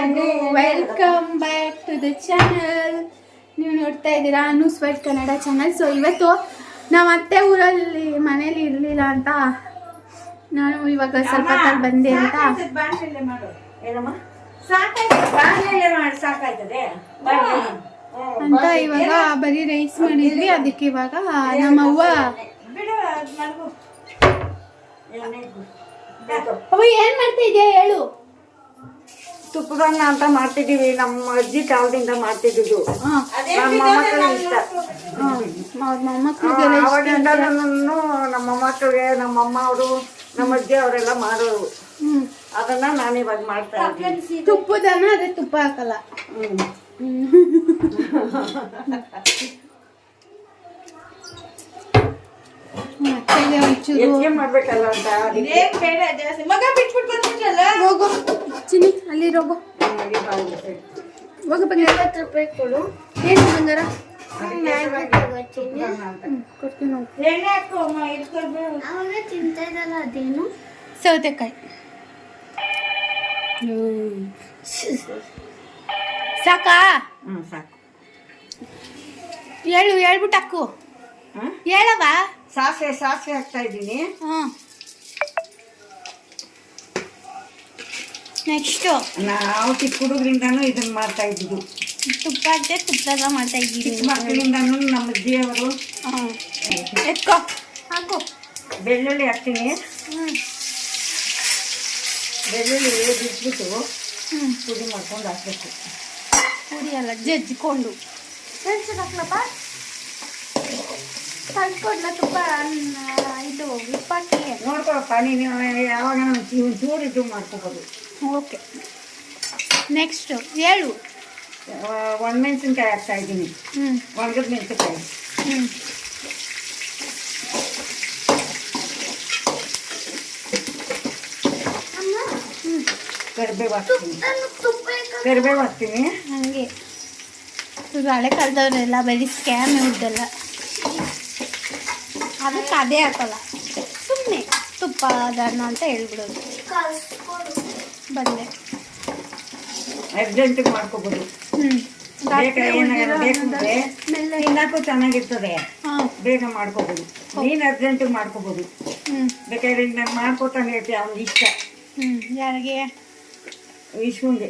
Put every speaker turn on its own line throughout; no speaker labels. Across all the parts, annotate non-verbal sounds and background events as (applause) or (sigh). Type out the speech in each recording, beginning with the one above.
ಎಲ್ಲರಿಗೂ welcome back to the channel ನೀವು ನೋಡ್ತಾ ಇದ್ದೀರಾ Anu sweet Kannada channel so ಇವತ್ತು ನಾವು ಅತ್ತೆ ಊರಲ್ಲಿ ಮನೇಲಿ ಇರಲಿಲ್ಲ ಅಂತ ನಾನು ಇವಾಗ ಸ್ವಲ್ಪ ಹೊತ್ತಲ್ಲಿ ಬಂದೆ ಅಂತ. ಅಂತ ಇವಾಗ ಬರೀ ರೈಸ್ ಮಾಡಿದ್ವಿ ಅದಕ್ಕೆ ಇವಾಗ ನಮ್ಮವ್ವ. ಅವ್ವ ಏನ್ ಮಾಡ್ತಾ ಇದೆಯಾ ಹೇಳು.
ತುಪ್ಪದನ್ನ ಅಂತ ಮಾಡ್ತಿದೀವಿ ನಮ್ಮ ಅಜ್ಜಿ ಕಾಲದಿಂದ ಮಾಡ್ತಿದ್ದು
ಹಾ.
ನಮ್ಮ ಮಕ್ಕಳಿಗೆ ಇಷ್ಟ. ಅವಾಗಿಂದ ನಮ್ಮ ಮೊಮ್ಮಕ್ಕಳಿಗೆ ನಮ್ಮ ಅಮ್ಮ ಅವರು ನಮ್ಮ ಅಜ್ಜಿ ಅವರೆಲ್ಲ ಮಾಡೋರು. ಅದನ್ನ ನಾನು ಇವಾಗ ಮಾಡ್ತಾ ಇದ್ದೀನಿ.
ತುಪ್ಪದನ್ನ ಅದೇ ತುಪ್ಪ ಹಾಕಲ್ಲ. ಮತ್ತೆಗೆ
ಬೇಡ ಮಗ ಅಂತ ಅದಕ್ಕೆ
ಹೋಗು ಚಿನ್ನಿ ಅಲ್ಲಿ ಹೋಗು.
ಹಾಗೆ.
ಹೋಗು ಬಂಗಾರ ರೂಪಾಯಿ ಕೊಡು. ಏನು
ಅಂತ.
ಸೌತೆಕಾಯಿ. ಸಾಕಾ?
ಸಾಕು.
ಹೇಳು ಹೇಳ್ಬಿಟ್ಟು ಹಾಕು.
ಹೇಳವಾ
ಹೇಳವ
ಸಾಸಿವೆ ಸಾಸಿವೆ ಹಾಕ್ತಾ ಇದ್ದೀನಿ.
ಹ್ಞೂ ನೆಕ್ಸ್ಟು
ನಾವು ಚಿಕ್ಕ ಹುಡುಗರಿಂದನೂ ಇದನ್ನ ಮಾಡ್ತಾ ಇದ್ದಿದ್ದು.
ತುಪ್ಪ ಹಾಕ್ದೆ ತುಪ್ಪದಾಗ ಮಾಡ್ತಾ ಇದ್ದೀವಿ.
ಚಿಕ್ಕ ಮಕ್ಕಳಿಂದಾನು ನಮ್ಮ ಅಜ್ಜಿಯವರು.
ಹ್ಞೂ ಎತ್ಕೋ. ಹಾಕು.
ಬೆಳ್ಳುಳ್ಳಿ ಹಾಕ್ತೀನಿ.
ಹ್ಞೂ
ಬೆಳ್ಳುಳ್ಳಿ ಬಿಟ್ಬಿಟ್ಟು
ಹ್ಞೂ
ಪುಡಿ ಮಾಡ್ಕೊಂಡು ಹಾಕ್ಬೇಕು.
ಪುಡಿ ಅಲ್ಲ ಜಜ್ಜಿಕೊಂಡು. ಹಾಕ್ಲಪ್ಪ? ಕಳ್ಸ್ಕೊಡ್ಲ ತುಪ್ಪ ಇದು ಉಪ್ಪಾಕಿ
ನೋಡ್ಕೊಳಪ್ಪ ನೀನು ಯಾವಾಗ ಚೂರು ಇದು ಮಾಡ್ಕೋಬೋದು.
ಓಕೆ. ನೆಕ್ಸ್ಟು ಹೇಳು.
ಒಣಮೆಣಸಿನ್ಕಾಯಿ ಹಾಕ್ತಾ ಇದ್ದೀನಿ.
ಹ್ಞೂ
ಒಣಗದ ಮೆಣಸಿನ್ಕಾಯಿ.
ಹ್ಞೂ ಹ್ಞೂ
ಕರಿಬೇವು ಹಾಕ್ತೀನಿ. ಕರಿಬೇವು ಹಾಕ್ತೀನಿ.
ಹಂಗೆ. ಇದು ಹಳೆ ಕಾಲದವರೆಲ್ಲ ಬರೀ ಸ್ಕ್ಯಾಮ್ ಇವ್ರದ್ದೆಲ್ಲ ಅದಕ್ಕೆ ಅದೇ ಹಾಕಲ್ಲ ಸುಮ್ಮನೆ ತುಪ್ಪ ಅದನ್ನ ಅಂತ ಹೇಳ್ಬಿಡೋದು. ಬಂದೆ.
ಅರ್ಜೆಂಟಿಗೆ ಮಾಡ್ಕೋಬೋದು.
ಹ್ಞೂ
ತಿನ್ನಕ್ಕೂ ಚೆನ್ನಾಗಿರ್ತದೆ.
ಹಾಂ.
ಬೇಗ ಮಾಡ್ಕೋಬೋದು. ನೀನ್ ಅರ್ಜೆಂಟ್ ಮಾಡ್ಕೋಬೋದು. ಬೇಕಾದ್ರೆ ನಾನು ಮಾಡ್ಕೊತಾನೆ ಹೇಳ್ತೀನಿ ಅವ್ನಿಗೆ ಇಷ್ಟ.
ಹ್ಞೂ ಯಾರಿಗೆ?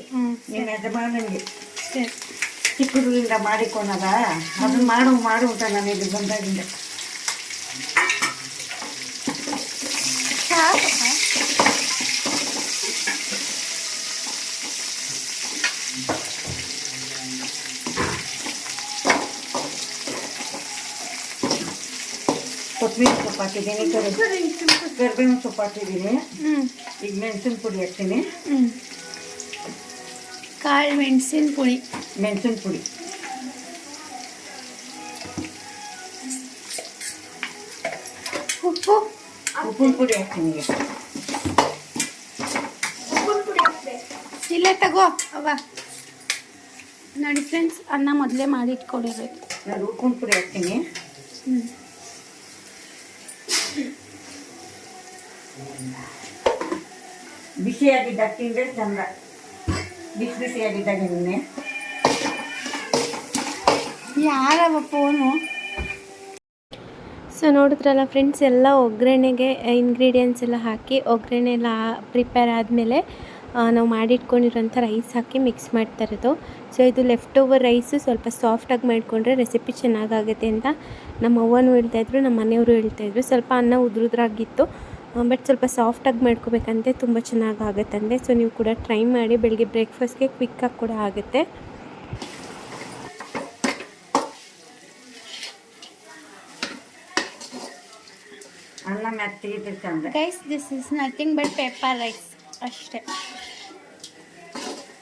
ಹ್ಞೂ
ನಿಮ್ಮ ಯಜಮಾನನಿಗೆ. ಚಿಕ್ಕ ಹುಡುಗರಿಂದ ಮಾಡಿಕೊಂಡದ ಅದನ್ನ ಮಾಡು ಮಾಡು ಅಂತ ನಾನು ಇಲ್ಲಿ ಬಂದಾಗಿಂದ.
ಸಾಕಪ್ಪ
ಕೊತ್ತಂಬರಿ ಸೊಪ್ಪು ಹಾಕಿದ್ದೀನಿ ಕರಿ ಕರಿಬೇವಿನ ಸೊಪ್ಪು ಹಾಕಿದ್ದೀನಿ
ಹ್ಞೂ
ಈಗ ಮೆಣಸಿನ ಪುಡಿ ಹಾಕ್ತೀನಿ
ಹ್ಞೂ ಕಾಳು ಮೆಣಸಿನ ಪುಡಿ
ಮೆಣಸಿನ ಪುಡಿ ಉಪ್ಪಿನ ಪುಡಿ ಹಾಕ್ತೀನಿ ಈಗ.
ಇಲ್ಲೇ ತಗೋ ಅವ. ನೋಡಿ ಫ್ರೆಂಡ್ಸ್ ಅನ್ನ ಮೊದಲೇ ಮಾಡಿ ಇಟ್ಕೊಂಡಿರೋದು
ನಾನು ಉಪ್ಪಿನ ಪುಡಿ ಹಾಕ್ತೀನಿ.
ಹ್ಞೂ
ಬಿಸಿಯಾಗಿದ್ದಾಗ ತಿಂದರೆ ಚಂದ. ಬಿಸಿ ಬಿಸಿಯಾಗಿದ್ದಾಗ ನಿನ್ನೆ.
ಯಾರವ ಫೋನು
ಸೊ ನೋಡಿದ್ರಲ್ಲ ಫ್ರೆಂಡ್ಸ್ ಎಲ್ಲ ಒಗ್ಗರಣೆಗೆ ಇಂಗ್ರೀಡಿಯೆಂಟ್ಸ್ ಎಲ್ಲ ಹಾಕಿ ಒಗ್ಗರಣೆ ಎಲ್ಲ ಪ್ರಿಪೇರ್ ಆದಮೇಲೆ ನಾವು ಮಾಡಿಟ್ಕೊಂಡಿರೋಂಥ ರೈಸ್ ಹಾಕಿ ಮಿಕ್ಸ್ ಮಾಡ್ತಾ ಇರೋದು. ಸೊ ಇದು ಲೆಫ್ಟ್ ಓವರ್ ರೈಸು ಸ್ವಲ್ಪ ಸಾಫ್ಟಾಗಿ ಮಾಡಿಕೊಂಡ್ರೆ ರೆಸಿಪಿ ಚೆನ್ನಾಗಾಗುತ್ತೆ ಅಂತ ನಮ್ಮ ಅವ್ವನೂ ಹೇಳ್ತಾಯಿದ್ರು ನಮ್ಮ ಮನೆಯವರು ಹೇಳ್ತಾಯಿದ್ರು ಸ್ವಲ್ಪ ಅನ್ನ ಉದುರುದ್ರಾಗಿತ್ತು ಬಟ್ ಸ್ವಲ್ಪ ಸಾಫ್ಟಾಗಿ ಮಾಡ್ಕೋಬೇಕಂತೆ ತುಂಬ ಚೆನ್ನಾಗಾಗುತ್ತಂತೆ. ಸೊ ನೀವು ಕೂಡ ಟ್ರೈ ಮಾಡಿ ಬೆಳಗ್ಗೆ ಬ್ರೇಕ್ಫಾಸ್ಟ್ಗೆ ಕ್ವಿಕ್ಕಾಗಿ ಕೂಡ ಆಗುತ್ತೆ
ಅನ್ನ ಮೆತ್ತಗಿದ್ರೆ ಚಂದ
guys this is nothing but pepper rice ಅಷ್ಟೇ.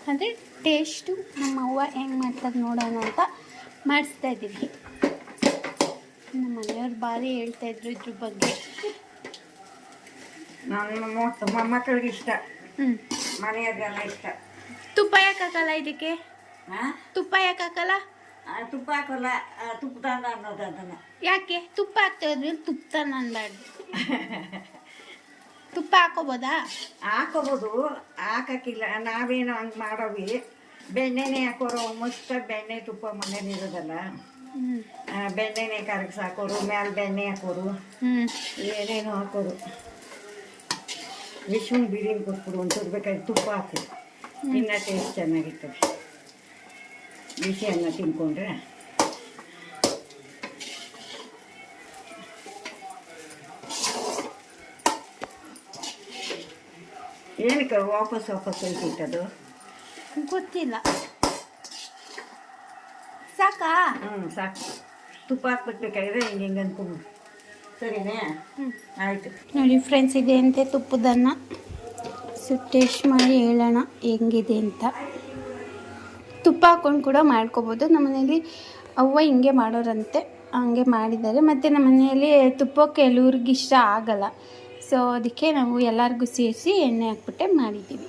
ಅಂದರೆ ಟೇಸ್ಟು ನಮ್ಮ ಅವ್ವ ಹೆಂಗೆ ಮಾಡ್ತದೆ ನೋಡೋಣ ಅಂತ ಮಾಡಿಸ್ತಾ ಇದ್ದೀವಿ. ನಮ್ಮ ಮನೆಯವ್ರು ಭಾರಿ ಹೇಳ್ತಾ ಇದ್ರು ಇದ್ರ ಬಗ್ಗೆ.
ನನ್ನ ಮೊತ್ತ ಮೊಮ್ಮಕ್ಕಳಿಗೆ ಇಷ್ಟ.
ಹ್ಞೂ
ಮನೆಯವ್ರಿಗೆಲ್ಲ ಇಷ್ಟ.
ತುಪ್ಪ ಯಾಕೆ ಹಾಕಲ್ಲ ಇದಕ್ಕೆ? ತುಪ್ಪ ಯಾಕೆ ಹಾಕಲ್ಲ?
ತುಪ್ಪ ಹಾಕಲ್ಲ ಆ, ತುಪ್ಪದಾಗ ಅನ್ನೋದು ಅದನ್ನು.
ಯಾಕೆ? ತುಪ್ಪ ಹಾಕ್ತೇವೆ ಇದ್ವಿ ತುಪ್ಪ ಅನ್ಬಾರ್ದು. (laughs) ತುಪ್ಪ ಹಾಕೋಬೋದಾ?
ಹಾಕೋಬೋದು ಹಾಕಕ್ಕಿಲ್ಲ. ನಾವೇನು ಹಂಗೆ ಮಾಡೋವಿ? ಬೆಣ್ಣೆನೇ ಹಾಕೋರು ಮಸ್ತ ಬೆಣ್ಣೆ ತುಪ್ಪ ಮನೇಲಿ ಇರೋದಲ್ಲ. ಬೆಣ್ಣೆನೇ ಕರಗಿಸಿ ಹಾಕೋರು ಮ್ಯಾಲೆ ಬೆಣ್ಣೆ ಹಾಕೋರು ಏನೇನೋ ಹಾಕೋರು. ವಿಷ್ಣು ಬಿರಿಯಾನಿ ಕೊಟ್ಬಿಡು ಒಂದು ಬೇಕಾದ್ರೆ ತುಪ್ಪ ಹಾಕು ಇನ್ನ ಟೇಸ್ಟ್ ಚೆನ್ನಾಗಿರ್ತದೆ. ಬಿಸಿ ಅನ್ನ ತಿನ್ಕೊಂಡ್ರೆ. ಏನಕ್ಕೆ ವಾಪಸ್ ವಾಪಸ್ ಹೋಗ್ತಿತ್ತದು
ಗೊತ್ತಿಲ್ಲ. ಸಾಕಾ?
ಹ್ಞೂ ಸಾಕು. ತುಪ್ಪ ಹಾಕ್ಬಿಟ್ಬೇಕಾದ್ರೆ ಹಿಂಗೆ ಹಿಂಗೆ ಅನ್ಕೊಂಡು ಸರಿನೇ?
ಹ್ಞೂ
ಆಯಿತು.
ನೋಡಿ ಫ್ರೆಂಡ್ಸ್ ಇದೆ ಅಂತೆ ತುಪ್ಪದನ್ನು. ಸೊ ಟೇಸ್ಟ್ ಮಾಡಿ ಹೇಳೋಣ ಹೆಂಗಿದೆ ಅಂತ. ತುಪ್ಪ ಹಾಕೊಂಡು ಕೂಡ ಮಾಡ್ಕೋಬೋದು. ನಮ್ಮ ಮನೇಲಿ ಅವ್ವ ಹಿಂಗೆ ಮಾಡೋರಂತೆ. ಹಂಗೆ ಮಾಡಿದ್ದಾರೆ. ಮತ್ತು ನಮ್ಮ ಮನೆಯಲ್ಲಿ ತುಪ್ಪ ಕೆಲವ್ರಿಗೆ ಇಷ್ಟ ಆಗಲ್ಲ. ಸೊ ಅದಕ್ಕೆ ನಾವು ಎಲ್ಲರಿಗೂ ಸೇರಿಸಿ ಎಣ್ಣೆ ಹಾಕ್ಬಿಟ್ಟೆ ಮಾಡಿದ್ದೀವಿ.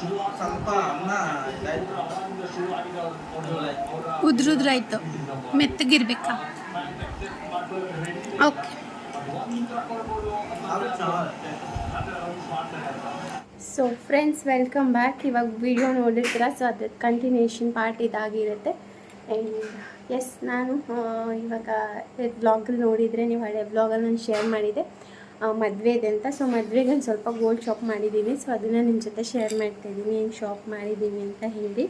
ಸ್ವಲ್ಪ ಅನ್ನ ಇದಾಯ್ತು.
ಉದ್ರುದ್ರಾಯ್ತು ಮೆತ್ತಗಿರ್ಬೇಕಾ?
Okay.
So friends welcome back ಇವಾಗ ವಿಡಿಯೋ ನೋಡಿರ್ತೀರ? ಸೊ ಅದ್ರ ಕಂಟಿನ್ಯೂಷನ್ ಪಾರ್ಟ್ ಇದಾಗಿರುತ್ತೆ. ಆ್ಯಂಡ್ ಎಸ್ ನಾನು ಇವಾಗ ಬ್ಲಾಗಲ್ಲಿ ನೋಡಿದರೆ ನೀವು ಹಳೆ ಬ್ಲಾಗಲ್ಲಿ ನಾನು ಶೇರ್ ಮಾಡಿದ್ದೆ. ಮದುವೆ ಇದೆ ಅಂತ. ಸೊ ಮದುವೆಗೆ ಒಂದು ಸ್ವಲ್ಪ ಗೋಲ್ಡ್ ಶಾಪ್ ಮಾಡಿದ್ದೀವಿ ಸೊ ಅದನ್ನು ನಿಮ್ಮ ಜೊತೆ ಶೇರ್ ಮಾಡ್ತಾಯಿದ್ದೀನಿ ಏನು ಶಾಪ್ ಮಾಡಿದ್ದೀನಿ ಅಂತ ಹೇಳಿ.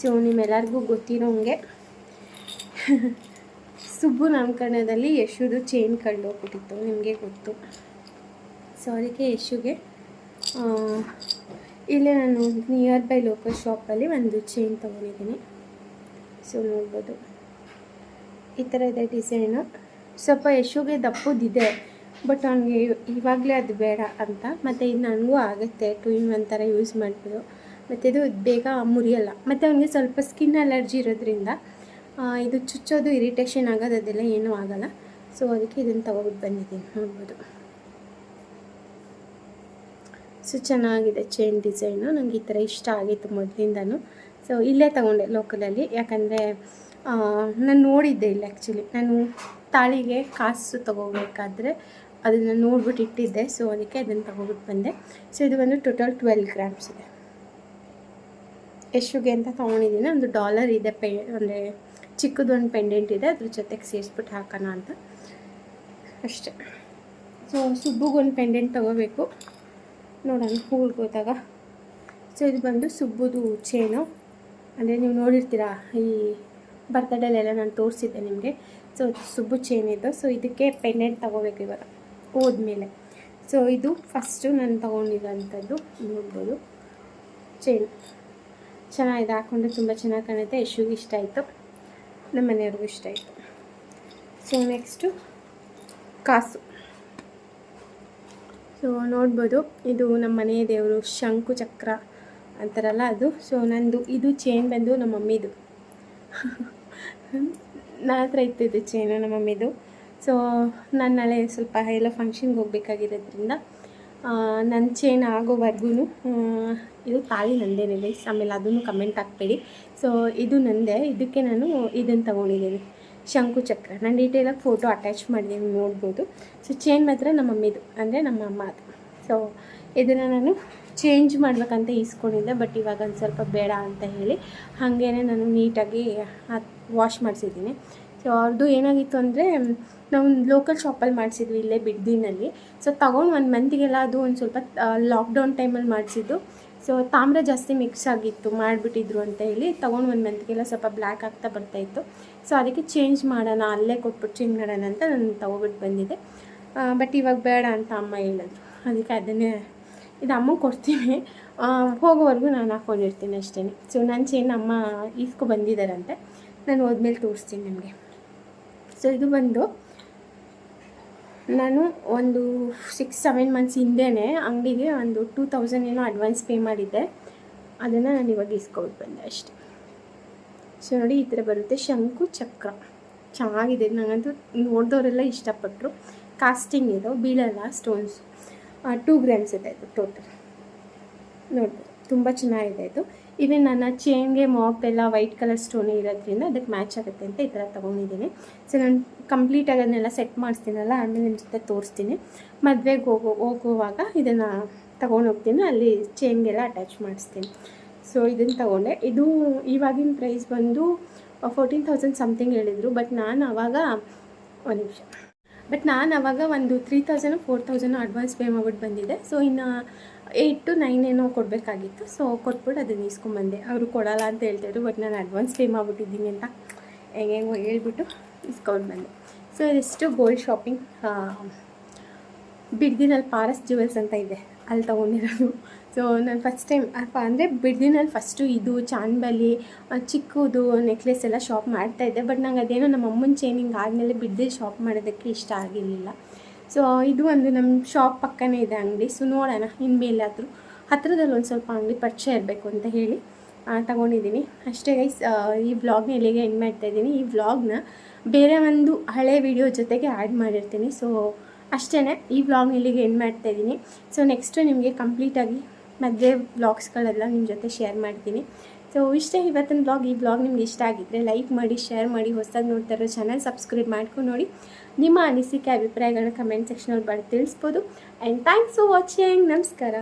ಸೊ ನಿಮ್ಮೆಲ್ಲರಿಗೂ ಗೊತ್ತಿರೋಂಗೆ (laughs) ಸುಬ್ಬು ನಾಮಕರಣದಲ್ಲಿ ಯಶುದು ಚೈನ್ ಕಳ್ದೋಗ್ಬಿಟ್ಟಿತ್ತು ನಿಮಗೆ ಗೊತ್ತು. ಸೊ ಅದಕ್ಕೆ ಯಶುಗೆ. ಇಲ್ಲೇ ನಾನು ನಿಯರ್ ಬೈ ಲೋಕಲ್ ಶಾಪಲ್ಲಿ ಒಂದು ಚೈನ್ ತೊಗೊಂಡಿದ್ದೀನಿ. ಸೊ ನೋಡ್ಬೋದು. ಈ ಥರ ಇದೆ ಡಿಸೈನು ಸ್ವಲ್ಪ ಯಶುಗೆ ದಪ್ಪದಿದೆ. ಬಟ್ ನನಗೆ ಇವಾಗಲೇ ಅದು ಬೇಡ ಅಂತ. ಮತ್ತು ಇದು ನನಗೂ ಆಗುತ್ತೆ ಟು ಇನ್ ಒನ್ ಥರ ಯೂಸ್ ಮಾಡ್ಬೋದು. ಮತ್ತು ಇದು ಬೇಗ ಮುರಿಯಲ್ಲ. ಮತ್ತು ಅವನಿಗೆ ಸ್ವಲ್ಪ ಸ್ಕಿನ್ ಅಲರ್ಜಿ ಇರೋದ್ರಿಂದ ಇದು ಚುಚ್ಚೋದು ಇರಿಟೇಷನ್ ಆಗೋದು ಅದೆಲ್ಲ ಏನೂ ಆಗಲ್ಲ. ಸೊ ಅದಕ್ಕೆ ಇದನ್ನು ತೊಗೊಬಿಟ್ಟು ಬಂದಿದ್ದೀನಿ ನೋಡ್ಬೋದು. ಸೊ ಚೆನ್ನಾಗಿದೆ ಚೈನ್ ಡಿಸೈನು ನನಗೆ ಈ ಥರ ಇಷ್ಟ ಆಗಿತ್ತು ಮೊದಲಿಂದನೂ. ಸೊ ಇಲ್ಲೇ ತೊಗೊಂಡೆ ಲೋಕಲಲ್ಲಿ ಯಾಕಂದರೆ ನಾನು ನೋಡಿದ್ದೆ ಇಲ್ಲ ಆ್ಯಕ್ಚುಲಿ ನಾನು ತಾಳಿಗೆ ಕಾಸು ತೊಗೋಬೇಕಾದ್ರೆ ಅದನ್ನು ನೋಡ್ಬಿಟ್ಟು ಇಟ್ಟಿದ್ದೆ. ಸೊ ಅದಕ್ಕೆ ಅದನ್ನು ತೊಗೊಬಿಟ್ಟು ಬಂದೆ. ಸೊ ಇದು ಬಂದು ಟೋಟಲ್ ಟ್ವೆಲ್ ಗ್ರಾಮ್ಸ್ ಇದೆ. ಎಷ್ಟುಗೆ ಅಂತ ತೊಗೊಂಡಿದ್ದೀನಿ. ಒಂದು ಡಾಲರ್ ಇದೆ ಪೆ, ಅಂದರೆ ಚಿಕ್ಕದೊಂದು ಪೆಂಡೆಂಟ್ ಇದೆ. ಅದ್ರ ಜೊತೆಗೆ ಸೇರಿಸ್ಬಿಟ್ಟು ಹಾಕೋಣ ಅಂತ. ಅಷ್ಟೆ. ಸೊ ಸುಬ್ಬುಗೊಂದು ಪೆಂಡೆಂಟ್ ತೊಗೋಬೇಕು. ನೋಡೋಣ ಹೋದಾಗ ಸೊ ಇದು ಬಂದು ಸುಬ್ಬುದು ಚೇನು ಅಂದರೆ ನೀವು ನೋಡಿರ್ತೀರಾ, ಈ ಬರ್ತಡೇಲೆಲ್ಲ ನಾನು ತೋರಿಸಿದ್ದೆ ನಿಮಗೆ. ಸೊ ಸುಬ್ಬು ಚೇನ್ ಇದು. ಸೊ ಇದಕ್ಕೆ ಪೆಂಡೆಂಟ್ ತೊಗೋಬೇಕು ಇವಾಗ. ಹೋದ್ಮೇಲೆ. ಸೊ ಇದು ಫಸ್ಟು ನಾನು ತೊಗೊಂಡಿರೋಂಥದ್ದು, ನೋಡ್ಬೋದು. ಚೈನ್ ಚೆನ್ನಾಗಿದೆ ಹಾಕ್ಕೊಂಡ್ರೆ ತುಂಬ ಚೆನ್ನಾಗಿ ಕಾಣುತ್ತೆ. ಯಶುಗೆ ಇಷ್ಟ ಆಯಿತು. ನಮ್ಮ ಮನೆಯವ್ರಿಗೂ ಇಷ್ಟ ಆಯಿತು. ಸೊ ನೆಕ್ಸ್ಟು ಕಾಸು. ಸೊ ನೋಡ್ಬೋದು. ಇದು ನಮ್ಮ ಮನೆಯ ದೇವರು ಶಂಕು ಚಕ್ರ ಅಂತಾರಲ್ಲ ಅದು. ಸೊ ನಂದು, ಇದು ಚೈನ್ ಬಂದು ನಮ್ಮ ಮಮ್ಮಿದು (laughs) ನನ್ನ ಹತ್ರ ಇತ್ತು ಇದು ಚೈನು ನಮ್ಮ ಮಮ್ಮಿದು ಸೊ ನಾನು ನಾಳೆ ಸ್ವಲ್ಪ ಎಲ್ಲ ಫಂಕ್ಷನ್ಗೆ ಹೋಗ್ಬೇಕಾಗಿರೋದ್ರಿಂದ ನನ್ನ ಚೇನ್ ಆಗೋವರೆಗೂ ಇದು ತಾಳಿ ನಂದೇನೆ ಗೈಸ್ ಆಮೇಲೆ ಅದನ್ನು ಕಮೆಂಟ್ ಹಾಕ್ಬೇಡಿ. ಸೊ ಇದು ನಂದೇ. ಇದಕ್ಕೆ ನಾನು ಇದನ್ನು ತೊಗೊಂಡಿದ್ದೀನಿ. ಶಂಕು ಚಕ್ರ. ನಾನು ಡೀಟೇಲಾಗಿ ಫೋಟೋ ಅಟ್ಯಾಚ್ ಮಾಡಿದ್ದೀನಿ ನೋಡ್ಬೋದು. ಸೊ ಚೇನ್ ಮಾತ್ರ ನಮ್ಮ ಅಮ್ಮಿದು ಅಂದರೆ ನಮ್ಮ ಅಮ್ಮ ಅದು ಸೊ ಇದನ್ನು ನಾನು ಚೇಂಜ್ ಮಾಡ್ಬೇಕಂತ ಈಸ್ಕೊಂಡಿದ್ದೆ. ಬಟ್ ಇವಾಗ ಒಂದು ಸ್ವಲ್ಪ ಬೇಡ ಅಂತ ಹೇಳಿ ಹಾಗೇ ನಾನು ನೀಟಾಗಿ ವಾಶ್ ಮಾಡಿಸಿದ್ದೀನಿ. ಸೊ ಅವ್ರದ್ದು ಏನಾಗಿತ್ತು ಅಂದರೆ ನಾವು ಲೋಕಲ್ ಶಾಪಲ್ಲಿ ಮಾಡಿಸಿದ್ವಿ ಇಲ್ಲೇ ಬಿಡ್ದಿನಲ್ಲಿ. ಸೊ ತಗೊಂಡು ಒಂದು ಮಂತಿಗೆಲ್ಲ ಅದು ಒಂದು ಸ್ವಲ್ಪ ಲಾಕ್ಡೌನ್ ಟೈಮಲ್ಲಿ ಮಾಡಿಸಿದ್ದು. ಸೊ ತಾಮ್ರ ಜಾಸ್ತಿ ಮಿಕ್ಸ್ ಆಗಿತ್ತು, ಮಾಡಿಬಿಟ್ಟಿದ್ರು ಅಂತ ಹೇಳಿ ತೊಗೊಂಡು ಒಂದು ಮಂತ್ಗೆಲ್ಲ ಸ್ವಲ್ಪ ಬ್ಲ್ಯಾಕ್ ಆಗ್ತಾ ಬರ್ತಾಯಿತ್ತು ಸೊ ಅದಕ್ಕೆ ಚೇಂಜ್ ಮಾಡೋಣ, ಅಲ್ಲೇ ಕೊಟ್ಬಿಟ್ಟು ಚೇಂಜ್ ಮಾಡೋಣ ಅಂತ ನಾನು ತೊಗೊಬಿಟ್ಟು ಬಂದಿದ್ದೆ. ಬಟ್ ಇವಾಗ ಬೇಡ ಅಂತ ಅಮ್ಮ ಹೇಳಿದ್ರು. ಅದಕ್ಕೆ ಅದನ್ನೇ, ಇದು ಅಮ್ಮ ಕೊಡ್ತೀನಿ ಹೋಗೋವರೆಗೂ ನಾನು ಹಾಕ್ಕೊಂಡಿರ್ತೀನಿ ಅಷ್ಟೇ ಸೊ ನನ್ನ ಚೇನ್ ಅಮ್ಮ ಈಸ್ಕೊ ಬಂದಿದ್ದಾರಂತೆ ನಾನು ಹೋದ್ಮೇಲೆ ತೋರಿಸ್ತೀನಿ ನಿಮಗೆ. ಸೊ ಇದು ಬಂದು ನಾನು ಒಂದು ಸಿಕ್ಸ್ ಸೆವೆನ್ ಮಂತ್ಸ್ ಹಿಂದೆಯೇ ಅಂಗಡಿಗೆ ಒಂದು ಟೂ ತೌಸಂಡ್ ಏನೋ ಅಡ್ವಾನ್ಸ್ ಪೇ ಮಾಡಿದ್ದೆ. ಅದನ್ನು ನಾನು ಇವಾಗ ಇಸ್ಕೊಬಿಟ್ಟು ಬಂದೆ ಅಷ್ಟೆ. ಸೊ ನೋಡಿ ಈ ಥರ ಬರುತ್ತೆ. ಶಂಕು ಚಕ್ರ. ಚೆನ್ನಾಗಿದೆ. ನನಗಂತೂ ನೋಡಿದವರೆಲ್ಲ ಇಷ್ಟಪಟ್ಟರು ಕಾಸ್ಟಿಂಗ್ ಇದು, ಬೀಳಲ್ಲ ಸ್ಟೋನ್ಸ್ ಟೂ ಗ್ರಾಮ್ಸ್ ಇದೆ ಇದು ಟೋಟಲ್ ನೋಡ್ಬೋದು. ತುಂಬ ಚೆನ್ನಾಗಿದೆ ಇದು. ಇವೇ ನನ್ನ ಚೇನ್ಗೆ ಮಾಪ್ ಎಲ್ಲ ವೈಟ್ ಕಲರ್ ಸ್ಟೋನ್ ಇರೋದ್ರಿಂದ ಅದಕ್ಕೆ ಮ್ಯಾಚ್ ಆಗುತ್ತೆ ಅಂತ ಈ ಥರ ತೊಗೊಂಡಿದ್ದೀನಿ. ಸೊ ನಾನು ಕಂಪ್ಲೀಟಾಗಿ ಅದನ್ನೆಲ್ಲ ಸೆಟ್ ಮಾಡಿಸ್ತೀನಲ್ಲ, ಆಮೇಲೆ ನಿಮ್ಮ ಜೊತೆ ತೋರಿಸ್ತೀನಿ. ಮದುವೆಗೆ ಹೋಗೋ, ಹೋಗುವಾಗ ಇದನ್ನು ತೊಗೊಂಡು ಹೋಗ್ತೀನಿ. ಅಲ್ಲಿ ಚೇನ್ಗೆಲ್ಲ ಅಟ್ಯಾಚ್ ಮಾಡಿಸ್ತೀನಿ. ಸೊ ಇದನ್ನು ತೊಗೊಂಡೆ. ಇದು ಇವಾಗಿನ ಪ್ರೈಸ್ ಬಂದು ಫೋರ್ಟೀನ್ ತೌಸಂಡ್ ಸಮಥಿಂಗ್ ಹೇಳಿದರು. ಬಟ್ ನಾನು ಆವಾಗ ಒಂದು ನಿಮಿಷ. ಬಟ್ ನಾನು ಆವಾಗ ಒಂದು three thousand four thousand advance pay ಮಾಡ್ಬಿಟ್ಟು ಬಂದಿದ್ದೆ. ಸೊ ಇನ್ನು ಏಯ್ಟ್ ಟು ನೈನ್ ಏನೋ ಕೊಡಬೇಕಾಗಿತ್ತು. ಸೊ ಕೊಟ್ಬಿಟ್ಟು ಅದನ್ನು ಇಸ್ಕೊಂಬಂದೆ ಅವರು ಕೊಡೋಲ್ಲ ಅಂತ ಹೇಳ್ತಾಯಿದ್ರು ಬಟ್ ನಾನು ಅಡ್ವಾನ್ಸ್ ಪೇ ಮಾಡಿಬಿಟ್ಟಿದ್ದೀನಿ ಅಂತ ಹೆಂಗೆಂಗೋ ಹೇಳ್ಬಿಟ್ಟು ಇಸ್ಕೊಂಡು ಬಂದೆ ಸೊ ಇದಿಷ್ಟು ಗೋಲ್ಡ್ ಶಾಪಿಂಗ್ ಬಿಡ್ದಿನಲ್ಲಿ ಪಾರಸ್ ಜುವೆಲ್ಸ್ ಅಂತ ಇದೆ. ಅಲ್ಲಿ ತೊಗೊಂಡಿರೋದು. ಸೊ ನಾನು ಫಸ್ಟ್ ಟೈಮ್ ಅಂದರೆ ಬಿಡ್ದಿನಲ್ಲಿ ಫಸ್ಟು ಇದು ಚಾಂದ್ಬಲಿ ಆ, ಚಿಕ್ಕದು ನೆಕ್ಲೆಸ್ ಎಲ್ಲ ಶಾಪ್ ಮಾಡ್ತಾಯಿದ್ದೆ ಬಟ್ ನಂಗೆ ಅದೇನೋ ನಮ್ಮ ಅಮ್ಮನ ಚೇನಿಂಗ್ ಆದಮೇಲೆ ಬಿಡ್ದಿ ಶಾಪ್ ಮಾಡೋದಕ್ಕೆ ಇಷ್ಟ ಆಗಿರಲಿಲ್ಲ. ಸೊ ಇದು ಒಂದು ನಮ್ಮ ಶಾಪ್ ಪಕ್ಕನೇ ಇದೆ ಅಂಗಡಿ. ಸೊ ನೋಡೋಣ ಇನ್ಮೇಲಾದರೂ ಹತ್ತಿರದಲ್ಲಿ ಒಂದು ಸ್ವಲ್ಪ ಅಂಗಡಿ ಪರಿಚಯ ಇರಬೇಕು ಅಂತ ಹೇಳಿ ತಗೊಂಡಿದ್ದೀನಿ. ಅಷ್ಟೇ ಗೈಸ್ ಈ ವ್ಲಾಗ್ನ ಇಲ್ಲಿಗೆ ಎಂಡ್ ಮಾಡ್ತಾ ಇದ್ದೀನಿ. ಈ ವ್ಲಾಗ್ನ ಬೇರೆ ಒಂದು ಹಳೆ ವಿಡಿಯೋ ಜೊತೆಗೆ ಆ್ಯಡ್ ಮಾಡಿರ್ತೀನಿ. ಸೊ ಅಷ್ಟೇ ಈ ವ್ಲಾಗ್ನ ಇಲ್ಲಿಗೆ ಎಂಡ್ ಮಾಡ್ತಾ ಇದ್ದೀನಿ. ಸೊ ನೆಕ್ಸ್ಟು ನಿಮಗೆ ಕಂಪ್ಲೀಟಾಗಿ ಮದುವೆ ವ್ಲಾಗ್ಸ್ಗಳೆಲ್ಲ ನಿಮ್ಮ ಜೊತೆ ಶೇರ್ ಮಾಡ್ತೀನಿ. ಸೊ ಇಷ್ಟೇ ಇವತ್ತಿನ ಬ್ಲಾಗ್ ಈ ಬ್ಲಾಗ್ ನಿಮ್ಗೆ ಇಷ್ಟ ಆಗಿದ್ದರೆ ಲೈಕ್ ಮಾಡಿ ಶೇರ್ ಮಾಡಿ, ಹೊಸದಾಗಿ ನೋಡ್ತಾ ಇರೋ ಚಾನಲ್ ಸಬ್ಸ್ಕ್ರೈಬ್ ಮಾಡ್ಕೊಂಡು ನೋಡಿ. ನಿಮ್ಮ ಅನಿಸಿಕೆ, ಅಭಿಪ್ರಾಯಗಳನ್ನ ಕಮೆಂಟ್ ಸೆಕ್ಷನಲ್ಲಿ ಬರೆದು ತಿಳಿಸ್ಬೋದು. ಆ್ಯಂಡ್ ಥ್ಯಾಂಕ್ಸ್ ಫಾರ್ ವಾಚಿಂಗ್ ನಮಸ್ಕಾರ.